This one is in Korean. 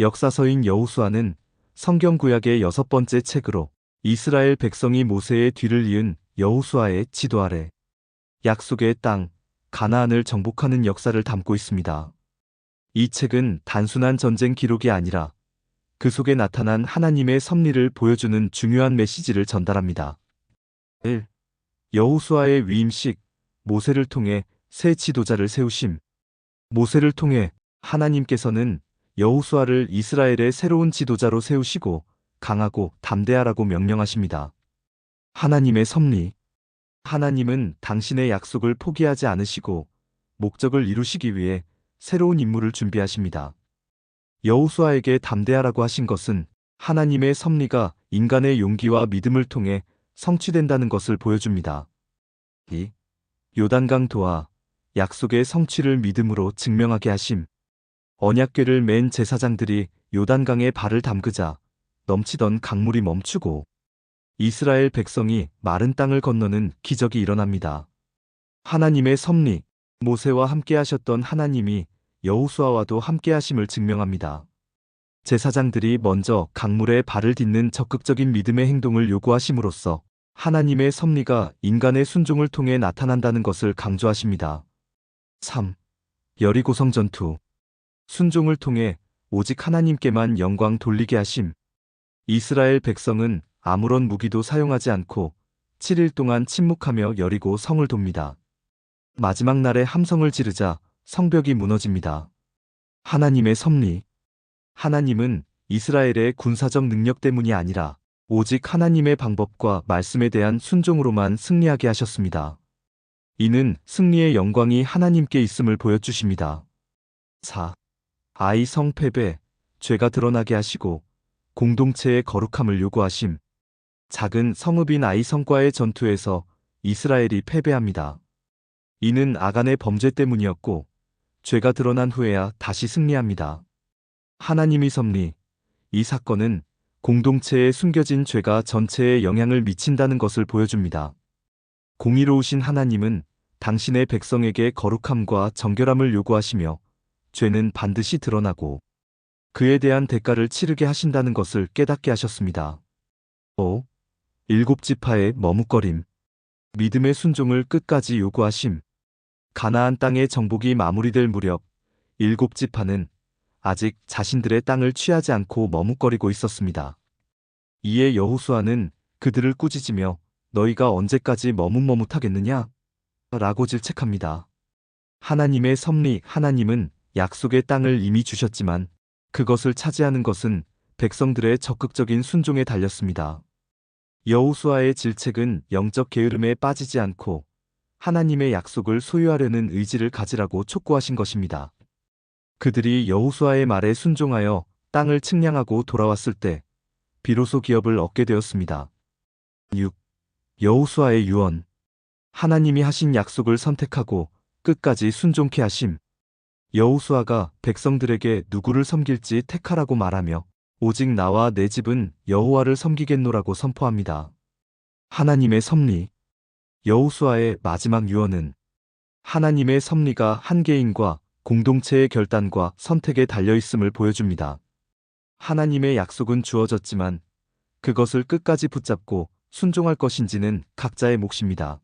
역사서인 여호수아는 성경 구약의 여섯 번째 책으로 이스라엘 백성이 모세의 뒤를 이은 여호수아의 지도 아래 약속의 땅 가나안을 정복하는 역사를 담고 있습니다. 이 책은 단순한 전쟁 기록이 아니라 그 속에 나타난 하나님의 섭리를 보여주는 중요한 메시지를 전달합니다. 1. 여호수아의 위임식 모세를 통해 새 지도자를 세우심 모세를 통해 하나님께서는 여호수아를 이스라엘의 새로운 지도자로 세우시고 강하고 담대하라고 명령하십니다. 하나님의 섭리 하나님은 당신의 약속을 포기하지 않으시고 목적을 이루시기 위해 새로운 임무를 준비하십니다. 여호수아에게 담대하라고 하신 것은 하나님의 섭리가 인간의 용기와 믿음을 통해 성취된다는 것을 보여줍니다. 2. 요단강 도하 약속의 성취를 믿음으로 증명하게 하심. 언약궤를 맨 제사장들이 요단강에 발을 담그자 넘치던 강물이 멈추고 이스라엘 백성이 마른 땅을 건너는 기적이 일어납니다. 하나님의 섭리, 모세와 함께 하셨던 하나님이 여호수아와도 함께 하심을 증명합니다. 제사장들이 먼저 강물에 발을 딛는 적극적인 믿음의 행동을 요구하심으로써 하나님의 섭리가 인간의 순종을 통해 나타난다는 것을 강조하십니다. 3. 여리고성 전투 순종을 통해 오직 하나님께만 영광 돌리게 하심. 이스라엘 백성은 아무런 무기도 사용하지 않고 7일 동안 침묵하며 여리고 성을 돕니다. 마지막 날에 함성을 지르자 성벽이 무너집니다. 하나님의 섭리. 하나님은 이스라엘의 군사적 능력 때문이 아니라 오직 하나님의 방법과 말씀에 대한 순종으로만 승리하게 하셨습니다. 이는 승리의 영광이 하나님께 있음을 보여주십니다. 4. 아이 성 패배, 죄가 드러나게 하시고 공동체의 거룩함을 요구하심. 작은 성읍인 아이 성과의 전투에서 이스라엘이 패배합니다. 이는 아간의 범죄 때문이었고 죄가 드러난 후에야 다시 승리합니다. 하나님이 섭리, 이 사건은 공동체에 숨겨진 죄가 전체에 영향을 미친다는 것을 보여줍니다. 공의로우신 하나님은 당신의 백성에게 거룩함과 정결함을 요구하시며 죄는 반드시 드러나고 그에 대한 대가를 치르게 하신다는 것을 깨닫게 하셨습니다. 5. 일곱 지파의 머뭇거림. 믿음의 순종을 끝까지 요구하심. 가나안 땅의 정복이 마무리될 무렵 일곱 지파는 아직 자신들의 땅을 취하지 않고 머뭇거리고 있었습니다. 이에 여호수아는 그들을 꾸짖으며 너희가 언제까지 머뭇머뭇하겠느냐? 라고 질책합니다. 하나님의 섭리 하나님은 약속의 땅을 이미 주셨지만 그것을 차지하는 것은 백성들의 적극적인 순종에 달렸습니다. 여호수아의 질책은 영적 게으름에 빠지지 않고 하나님의 약속을 소유하려는 의지를 가지라고 촉구하신 것입니다. 그들이 여호수아의 말에 순종하여 땅을 측량하고 돌아왔을 때 비로소 기업을 얻게 되었습니다. 6. 여호수아의 유언 하나님이 하신 약속을 선택하고 끝까지 순종케 하심. 여호수아가 백성들에게 누구를 섬길지 택하라고 말하며 오직 나와 내 집은 여호와를 섬기겠노라고 선포합니다. 하나님의 섭리 여호수아의 마지막 유언은 하나님의 섭리가 한 개인과 공동체의 결단과 선택에 달려 있음을 보여줍니다. 하나님의 약속은 주어졌지만 그것을 끝까지 붙잡고 순종할 것인지는 각자의 몫입니다.